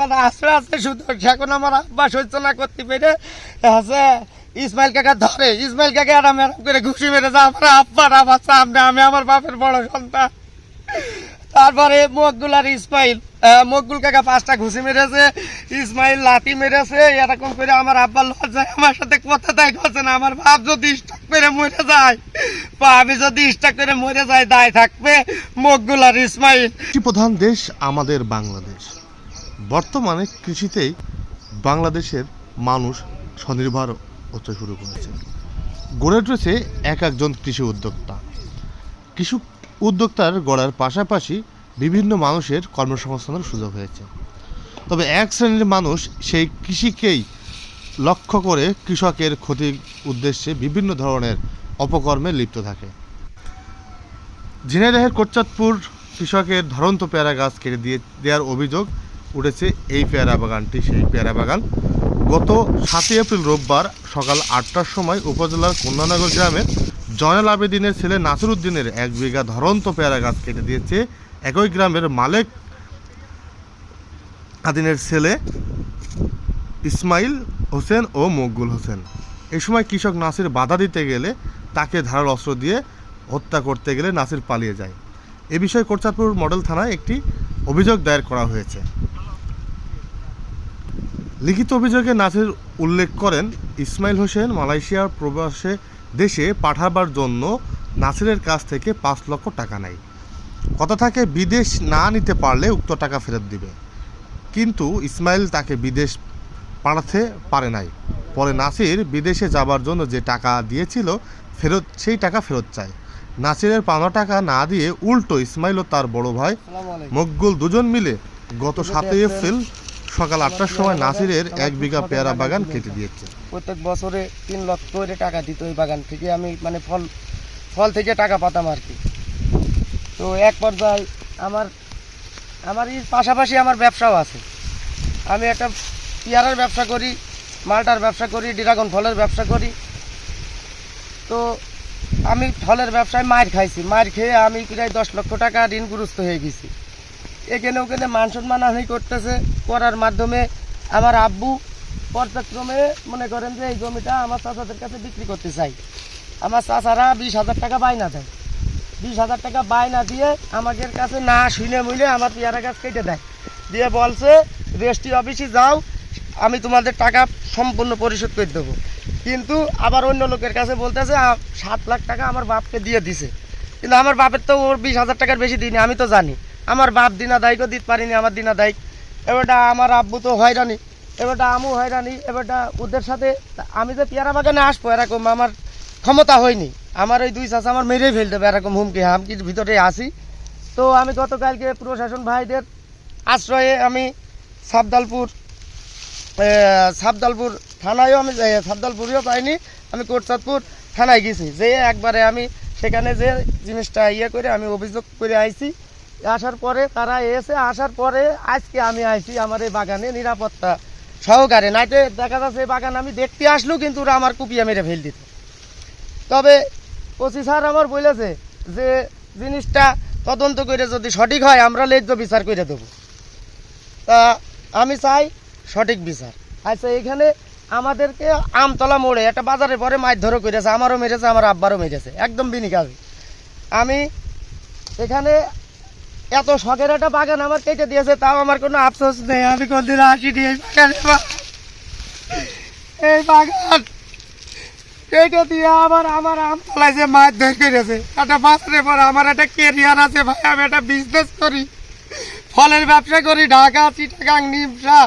মানে আশ্রয় আছে শুধু এখন আমার আব্বা সহ্য না করতে পেরে আছে ইসমাইল কাকা ধরে। ইসমাইল আর করে ঘুষি মেরে যা, আমার সামনে, আমি আমার বাপের বড় সন্তান। তারপরে মকগুলার ইসমাইল মকগুল কাকা পাঁচটা ঘুষি মেরেছে, ইসমাইল লাঠি মেরেছে, এরকম করে আমার আব্বা লজ্জায় আমার সাথে কথা তাই করছে না। আমার বাপ যদি স্টক করে মরে যায় বা আমি যদি স্টক করে মরে যায়, দায় থাকবে মকগুলার ইসমাইল। প্রধান দেশ আমাদের বাংলাদেশ। বর্তমানে কৃষিতেই বাংলাদেশের মানুষ স্বনির্ভর হতে শুরু করেছে। গড়ে উঠেছে এক একজন কৃষি উদ্যোক্তা। কৃষি উদ্যোক্তার গড়ার পাশাপাশি বিভিন্ন মানুষের কর্মসংস্থানের সুযোগ হয়েছে। তবে এক শ্রেণির মানুষ সেই কৃষিকেই লক্ষ্য করে কৃষকের ক্ষতির উদ্দেশ্যে বিভিন্ন ধরনের অপকর্মে লিপ্ত থাকে। ঝিনাইদহের কোটচাঁদপুর কৃষকের ধরন্ত পেয়ারা গাছ কেটে দিয়ে দেওয়ার অভিযোগ উঠেছে এই পেয়ারা বাগানটি, সেই পেয়ারা বাগান। গত সাতই এপ্রিল রোববার সকাল আটটার সময় উপজেলার কন্যানগর গ্রামের জয়নাল আবেদিনের ছেলে নাসির উদ্দিনের এক বিঘা ধরন্ত পেয়ারা গাছ কেটে দিয়েছে একই গ্রামের মালেক আদিনের ছেলে ইসমাইল হোসেন ও মকবুল হোসেন। এই সময় কৃষক নাসির বাধা দিতে গেলে তাকে ধারাল অস্ত্র দিয়ে হত্যা করতে গেলে নাসির পালিয়ে যায়। এ বিষয়ে কোটচাঁদপুর মডেল থানায় একটি অভিযোগ দায়ের করা হয়েছে। লিখিত অভিযোগে নাসির উল্লেখ করেন ইসমাইল হোসেন মালয়েশিয়ার প্রবাসে দেশে পাঠাবার জন্য নাসিরের কাছ থেকে পাঁচ লক্ষ টাকা নেয়। কথা থাকে বিদেশ না নিতে পারলে উক্ত টাকা ফেরত দিবে। কিন্তু ইসমাইল তাকে বিদেশ পাঠাতে পারে নাই। পরে নাসির বিদেশে যাবার জন্য যে টাকা দিয়েছিল ফেরত সেই টাকা ফেরত চায়। নাসিরের পাওনা টাকা না দিয়ে উল্টো ইসমাইল ও তার বড় ভাই মকগুল দুজন মিলে গত সাতই এপ্রিল সকাল আটটার সময় নাসিরের এক বিঘা পেয়ারা বাগান কেটে দিয়েছে। প্রত্যেক বছরে তিন লক্ষ করে টাকা দিত ওই বাগান থেকে। আমি মানে ফল ফল থেকে টাকা পাতাম আর কি। তো এক পর্যায়ে আমার আমার এই পাশাপাশি আমার ব্যবসাও আছে। আমি একটা পেয়ারার ব্যবসা করি, মালটার ব্যবসা করি, ড্রাগন ফলের ব্যবসা করি। তো আমি ফলের ব্যবসায় মার খাইছি। মার খেয়ে আমি প্রায় দশ লক্ষ টাকা ঋণগ্রস্ত হয়ে গেছি। এখানে ওখানে মান সম্মানহানি করতেছে। করার মাধ্যমে আমার আব্বু পর্যায়ক্রমে মনে করেন যে এই জমিটা আমার চাচাদের কাছে বিক্রি করতে চাই। আমার চাচারা বিশ হাজার টাকা বায়না দেয়। বিশ হাজার টাকা বায়না দিয়ে আমাদের কাছে না শুনে মুইলে আমার পেয়ারা গাছ কেটে দেয়। দিয়ে বলছে রেজিস্ট্রি অফিসে যাও, আমি তোমাদের টাকা সম্পূর্ণ পরিশোধ করে দেবো। কিন্তু আবার অন্য লোকের কাছে বলতেছে সাত লাখ টাকা আমার বাপকে দিয়ে দিছে। কিন্তু আমার বাপের তো ওর বিশ হাজার টাকার বেশি দিইনি আমি তো জানি। আমার বাপ দিনা দায়িত্ব দিতে পারিনি, আমার দিনা দায়িক এবারটা আমার আব্বু তো হয়রানি, এবারটা আমু হয়রানি, এবারটা ওদের সাথে আমি যে পেয়ারা বাগানে আসব এরকম আমার ক্ষমতা হয়নি। আমার ওই দুই চাষা আমার মেরেই ফেলতে হবে এরকম হুমকি হামকির ভিতরে আসি তো আমি গতকালকে প্রশাসন ভাইদের আশ্রয়ে আমি সাবদালপুর সাবদালপুর থানায়ও আমি সাবদালপুরেও পাইনি, আমি কোটচাঁদপুর থানায় গেছি। যে একবারে আমি সেখানে যে জিনিসটা ইয়ে করে আমি অভিযোগ করে আইছি আসার পরে তারা এসে আসার পরে আজকে আমি আইছি আমার এই বাগানে নিরাপত্তা সহকারে। নাইতে দেখা যাচ্ছে এই বাগান আমি দেখতে আসলেও কিন্তু ওরা আমার কুপিয়া মেরে ফেল দিত। তবে ওসি স্যার আমার বলেছে যে জিনিসটা তদন্ত করে যদি সঠিক হয়, আমরা লেজ্জ বিচার করে দেবো। তা আমি চাই সঠিক বিচার। আচ্ছা এখানে আমাদেরকে আমতলা মোড়ে একটা বাজারে পরে মাছ ধরো করেছে আমারও মেরেছে, আমার আব্বারও মেরেছে। একদম বিনিকাবে আমি এখানে এত শখের একটা বাগান আমার কেটে দিয়েছে, তাও আমার কোনো আফসোস নেই। আমি কোনদিন আসিনি এই এই বাগান কেটে দিয়ে আমার আমার আমতলায় যে মাছ ধরে করেছে একটা বাজারে পর আমার একটা কেরিয়ার আছে, ভাই, আমি একটা বিজনেস করি। ফলের ব্যবসা করি, ঢাকা, চিটাগাং, নিমসা।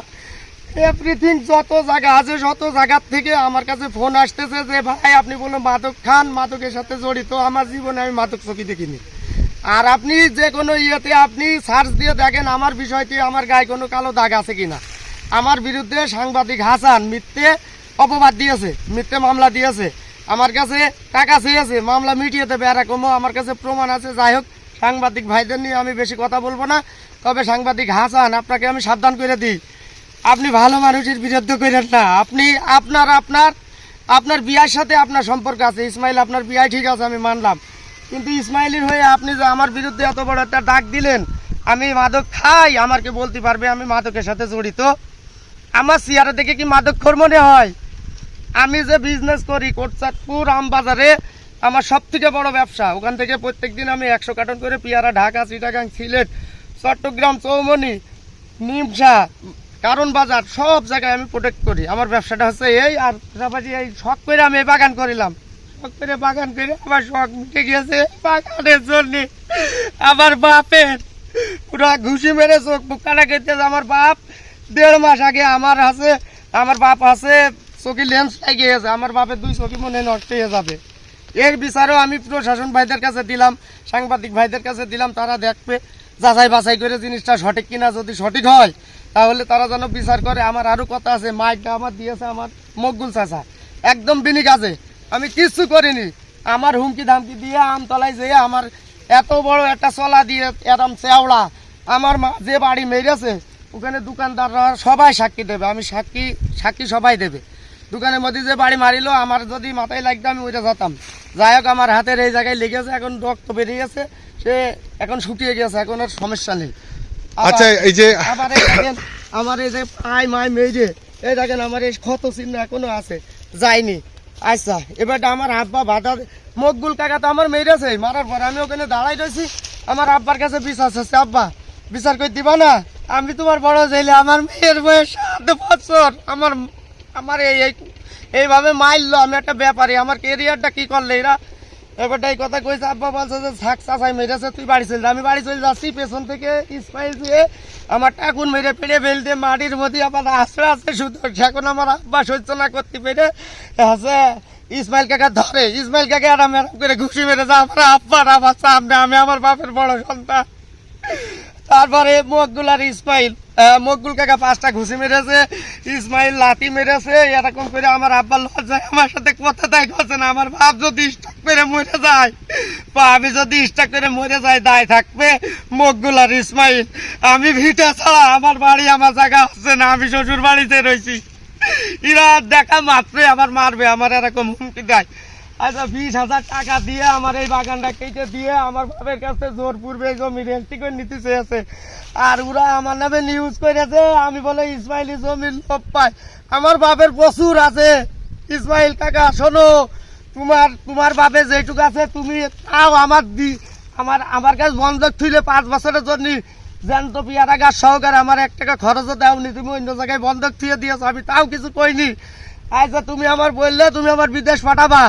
এভরিথিং যত জায়গা আছে, যত জায়গার থেকে আমার কাছে ফোন আসতেছে যে, ভাই, আপনি কোনো মাদক খান, মাদকের সাথে জড়িত। আমার জীবনে আমি মাদক ছবি দেখিনি। আর আপনি যে কোনো ইয়েতে আপনি সার্চ দিয়ে দেখেন আমার বিষয়টি, আমার গায়ে কোনো কালো দাগ আছে কিনা। আমার বিরুদ্ধে সাংবাদিক হাসান মিথ্যে অপবাদ দিয়েছে, মিথ্যে মামলা দিয়েছে। আমার কাছে টাকা চেয়েছে, মামলা মিটিয়ে দেবে, এরকমও আমার কাছে প্রমাণ আছে। যাই হোক, সাংবাদিক ভাইদের নিয়ে আমি বেশি কথা বলব না। তবে সাংবাদিক হাসান, আপনাকে আমি সাবধান করে দিই। আপনি ভালো মানুষের বিরুদ্ধে করেন না। আপনি, আপনার আপনার আপনার বিয়ার সাথে আপনার সম্পর্ক আছে। ইসমাইল, আপনার বিয়ায় ঠিক আছে, আমি মানলাম। কিন্তু ইসমাইলির হয়ে আপনি যে আমার বিরুদ্ধে এত বড় একটা ডাক দিলেন, আমি মাদক খাই, আমাকে বলতে পারবে আমি মাদকের সাথে জড়িত। আমার চেয়ারে দেখে কি মাদক খোর মনে হয়? আমি যে বিজনেস করি কোটচাঁদপুর আমবাজারে, আমার সব থেকে বড় ব্যবসা। ওখান থেকে প্রত্যেকদিন আমি একশো কার্টন করে পেয়ারা, ঢাকা, চিটাগাং, সিলেট, চট্টগ্রাম, চৌমনি, নিমসা, কারণ বাজার, সব জায়গায় আমি প্রোটেক্ট করি। আমার ব্যবসাটা হচ্ছে এই, আর পাশাপাশি এই শখ করে আমি এই বাগান করিলাম। শখ করে, বাগান করে আমার শখ মিটে এই বাগানের জন্য। আমার বাপের পুরা ঘুষি মেরে চোখ মুখ খেতেছে আমার বাপ দেড় মাস আগে আমার আছে, আমার বাপ আছে, চোখে লেন্স লাগিয়ে গেছে আমার বাপের দুই চোখে মনে নষ্ট হয়ে যাবে। এর বিচারও আমি প্রশাসন ভাইদের কাছে দিলাম, সাংবাদিক ভাইদের কাছে দিলাম, তারা দেখবে, যাচাই বাছাই করে জিনিসটা সঠিক কিনা যদি সঠিক হয়, তাহলে তারা যেন বিচার করে। আমার আরও কথা আছে, মাইকটা আমার দিয়েছে আমার মকগুল চাচা। একদম বিনি কাজে। আমি কিচ্ছু করিনি। আমার হুমকি ধামকি দিয়ে আমতলায় যেয়ে আমার এত বড় একটা চলা দিয়ে এরম চেওড়া আমার মা যে বাড়ি মেরেছে ওখানে দোকানদাররা সবাই সাক্ষী দেবে। আমি সাক্ষী সাক্ষী সবাই দেবে। দোকানের মধ্যে যে বাড়ি মারিল আমার যদি মাথায় লাগতো আমি ওইটা যেতাম যাই হোক আমার হাতের এই জায়গায় লেগেছে এখন রক্ত বেরিয়ে গেছে সে এখন শুকিয়ে গেছে এখন আর সমস্যা নেই। আচ্ছা এই যে আবার দেখেন আমার এই যে আয় মায় মেয়ে যে এই দেখেন আমার এই ক্ষত চিহ্ন এখনও আছে যায়নি। আচ্ছা এবার আমার আব্বা বাধা মকবুল কাকা তো আমার মেরেছে, মারার পর আমি ওখানে দাঁড়াই রয়েছি আমার আব্বার কাছে বিশ্বাস আছে, আব্বা, বিচার করে দিবা না? আমি তোমার বড় ছেলে আমার মেয়ের বয়স সাত বছর। আমার আমার এই, এই- এইভাবে মাইল আমি একটা ব্যাপারী, আমার কেরিয়ারটা কি করলে এরা এবারটা এই কথা কইছে, আব্বা বলছে যে শাক চাচাই মেরেছে, তুই বাড়ি চলে আমি বাড়ি চলে যাচ্ছি, পেছন থেকে ইসমাইল দিয়ে আমার টাকুন মেরে পেরে ফেলতে, মাটির মধ্যে আমার আশ্রয় আস্তে শুধু এখন আমার আব্বা সহ্য না করতে পেরে আছে। ইসমাইল কাকা ধরে, ইসমাইল কাকা আরাম করে ঘুষি মেরেছে, আমার আব্বার আমার সামনে, আমি আমার বাপের বড় সন্তান। তারপরে মকগুল আর ইসমাইল মকগুল কাকা পাঁচটা ঘুষি মেরেছে ইসমাইল লাঠি মেরেছে, এরকম করে আমার আব্বা লজ্জায় আমার সাথে কথা তাই করছে না, আমার বাপ যদি স্টাক করে মরে যায়, বা আমি যদি স্টাক করে মরে যাই, দায় থাকবে মকগুল আর ইসমাইল আমি ভিটা ছাড়া আমার বাড়ি, আমার জায়গা হচ্ছে না, আমি শ্বশুর বাড়িতে রয়েছি। এরা দেখা মাত্রই আমার মারবে, আমার এরকম হুমকি দেয়। আচ্ছা বিশ হাজার টাকা দিয়ে আমার এই বাগানটা কেটে দিয়ে আমার বাপের কাছে জোর পূর্বে জমি করে নিতে চেয়েছে। আর ওরা আমার নামে নিউজ করেছে, আমি বলে, ইসমাইলি জমির লোভ পাই আমার বাপের প্রচুর আছে। ইসমাইল কাকা, শোনো, তোমার তোমার বাপে যেটুকু আছে, তুমি তাও আমার দি, আমার আমার কাছে বন্ধক থুইলে পাঁচ বছরের জন্য জ্যান্ত পিয়ারা গাছ সহকারে আমার এক টাকা খরচও দাওনি, তুমি অন্য জায়গায় বন্ধক থুয়ে দিয়েছ, আমি তাও কিছু কইনি। আচ্ছা তুমি আমার বললে, তুমি আমার বিদেশ পাঠাবা।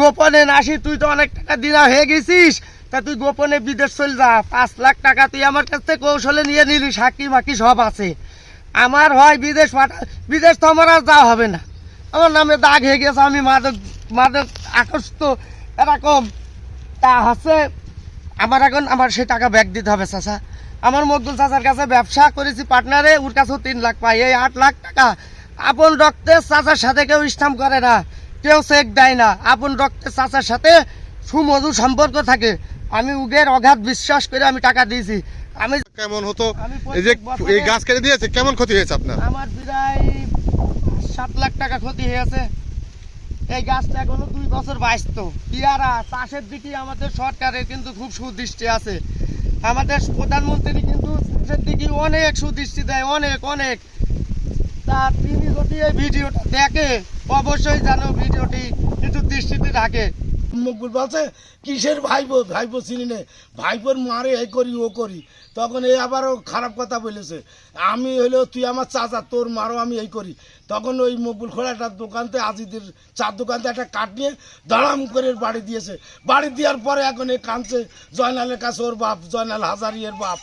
গোপনে নাসি তুই তো অনেক টাকা দিনা হয়ে গেছিস? তা তুই গোপনে বিদেশ চলে যা, পাঁচ লাখ টাকা তুই আমার কাছ থেকে কৌশলে নিয়ে নিলি, সাক্ষী মাকি সব আছে। আমার হয় বিদেশ পাঠা, বিদেশ তো আমার আর যাওয়া হবে না। আমার নামে দাগ হয়ে গেছে, আমি মাদক মাদক আকস্ত এরকম। তা হচ্ছে, আমার এখন, আমার সেই টাকা ব্যাক দিতে হবে, চাচা। আমার মকদুল চাচার কাছে ব্যবসা করেছি পার্টনারে ওর কাছেও তিন লাখ পাই। এই আট লাখ টাকা আপন রক্তের চাচার সাথে কেউ স্টাম্প করে না। কেউ চেক দেয় না। আপন রক্তের চাচার সাথে সুমধু সম্পর্ক থাকে। আমি উগের অগাধ বিশ্বাস করে আমি টাকা দিয়েছি। আমি কেমন হতো? এই যে এই গাছ কেটে দিয়েছে কেমন ক্ষতি হয়েছে আপনার? আমার প্রায় সাত লাখ টাকা ক্ষতি হয়েছে। এই গাছটা এখনও দুই বছর বাঁচত। পিয়ারা চাষের দিকে আমাদের সরকারের কিন্তু খুব সুদৃষ্টি আছে। আমাদের প্রধানমন্ত্রী কিন্তু চাষের দিকে অনেক সুদৃষ্টি দেয় অনেক অনেক। তা তিনি যদি এই ভিডিওটা দেখে অবশ্যই যেন ভিডিওটি একটু দৃষ্টিতে রাখে। মকবুল বলছে, কিসের ভাইবো ভাইবো চিনি নে। ভাইবোর মারে এই করি, ও করি। তখন এই আবারও খারাপ কথা বলেছে। আমি হলো, তুই আমার চাচা, তোর মারও আমি এই করি। তখন ওই মকবুল খোলা একটা দোকানতে, আজিদের চার দোকানতে একটা কাঠ নিয়ে দাঁড়াম করে বাড়ি দিয়েছে। বাড়ি দেওয়ার পরে এখন এই কাঁদছে, জয়নালের কাছে ওর বাপ, জয়নাল হাজারিয়ের বাপ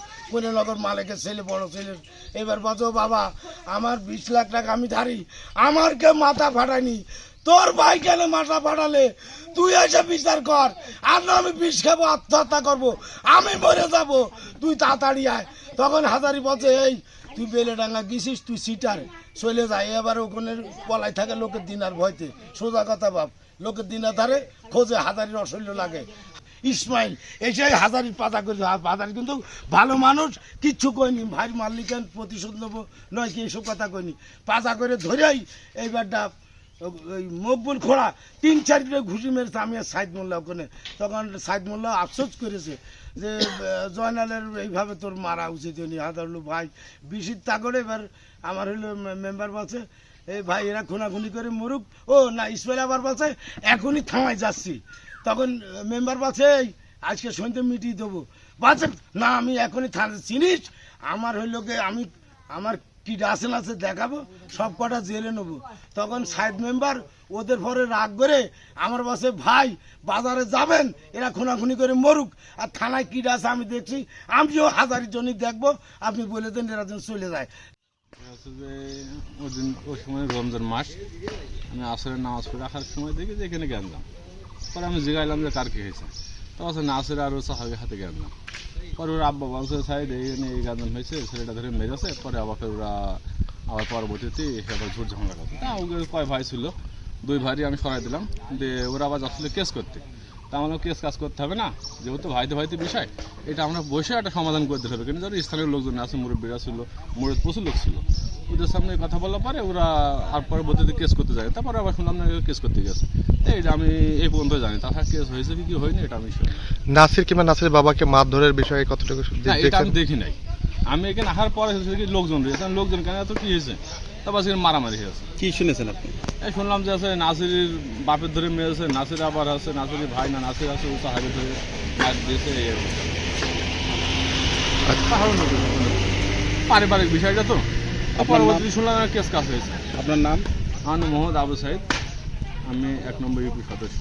নগর মালিকের ছেলে, বড় ছেলের। এবার বলছো বাবা, আমার বিশ লাখ টাকা আমি ধারি। আমার কেউ মাথা ফাটায়নি। তোর ভাই কেন মাথা ফাটালে? তুই এসে বিচার কর। আর না আমি বিষ খাব, আত্মহত্যা করব। আমি মরে যাব। তুই তাড়াতাড়ি আয়। তখন হাজারি বলছে, এই, তুই বেলেডাঙ্গা গেছিস, তুই সিটার। চলে যায় এবার ওখানে পলাই থাকে লোকের দিনার ভয়তে। সোজা কথা বাপ লোকের দিনার ধারে খোঁজে হাজারির অশৈল্য লাগে। ইসমাইল, এসে হাজারির পাতা করে হাজারি কিন্তু ভালো মানুষ, কিচ্ছু কইনি ভাই মালিকেন প্রতিশোধ নেব, নয় কি এসব কথা কইনি পাতা করে ধরেই এইবারটা ওই মকবুল খোড়া, তিন চার চারটে ঘুষি মেরেছে, আমি আর সাইদ মোল্লা ওখানে। তখন সাইদ মোল্লা আফসোস করেছে যে জয়নালের এইভাবে তোর মারা উচিত হয়নি। হাজার ভাই, বিশির তাগড়ে এবার আমার হলো মেম্বার বলছে এই ভাই, এরা খুনাখুনি করে মরুক। ও, না, ইসমাইল আবার বলছে, এখনই থামাই যাচ্ছি। তখন মেম্বার বলছে, এই, আজকে সন্ধ্যে মিটিয়ে দেবো। বলছে, না, আমি এখনই থানা চিনিস? আমার হইল আমি, আমার কি ডাসেন আছে দেখাবো? সব কটা জেলে নেব। তখন সাইড মেম্বার ওদের পরে রাগ করে আমার বসে, ভাই, বাজারে যাবেন? এরা খুনাখুনি করে মরুক। আর থানায় কি আছে আমি দেখছি, আমিও হাজারের জন্য দেখব। আপনি বলে দেন, এরা যেন চলে যায়। যে ওই সময় রমজান মাস, আমি আসরের নামাজ পড়ে রাখার সময় দেখি যে এখানে গেলাম পরে আমি জিগাইলাম যে কার কি হয়েছে। তো আছে নাসের আর সাহাবি হাতে গেলাম পরে ওরা আব্বা বলছে সাইড এই নিয়ে এই গাজন হয়েছে, ছেলেটা ধরে মেরেছে পরে আবার ফের ওরা আবার পরবর্তীতে আবার ঝুট ঝামেলা করছে। তা ওকে কয় ভাই ছিল, দুই ভাই আমি সরাই দিলাম, দিয়ে ওরা আবার যাচ্ছিল কেস করতে। তা আমরা কেস কাজ করতে হবে না। যেহেতু ভাইতে ভাইতে বিষয় এটা আমরা বসে একটা সমাধান করতে হবে। কিন্তু ধরো স্থানীয় লোকজন আছে মুরব্বীরা ছিল মুরব্বী প্রচুর লোক ছিল ওদের সামনে কথা বলার পরে ওরা আর পরবর্তীতে কেস করতে যায় তারপরে আবার শুনলাম না কেস করতে গেছে। তো এইটা আমি এই পর্যন্ত জানি তাছাড়া কেস হয়েছে কি কি হয়নি এটা আমি শুনি নাসির কিংবা নাসির বাবাকে মারধরের বিষয়ে কতটুকু এটা আমি দেখি নাই। আমি এখানে আসার পরে লোকজন রয়েছে। লোকজন কেন এত কি হয়েছে? তারপর সেখানে মারামারি হয়েছে কি শুনেছেন আপনি? এই শুনলাম যে আছে নাসিরের বাপের ধরে মেরেছে নাসির আবার আছে নাসিরের ভাই না নাসির আছে উঁচা হাইবে ধরে দিয়েছে। পারিবারিক বিষয়টা তো। পরবর্তী শুনলাম কেস কাজ হয়েছে। আপনার নাম? আমার নাম মোহাম্মদ আবু সাইদ। আমি এক নম্বর ইউপি সদস্য।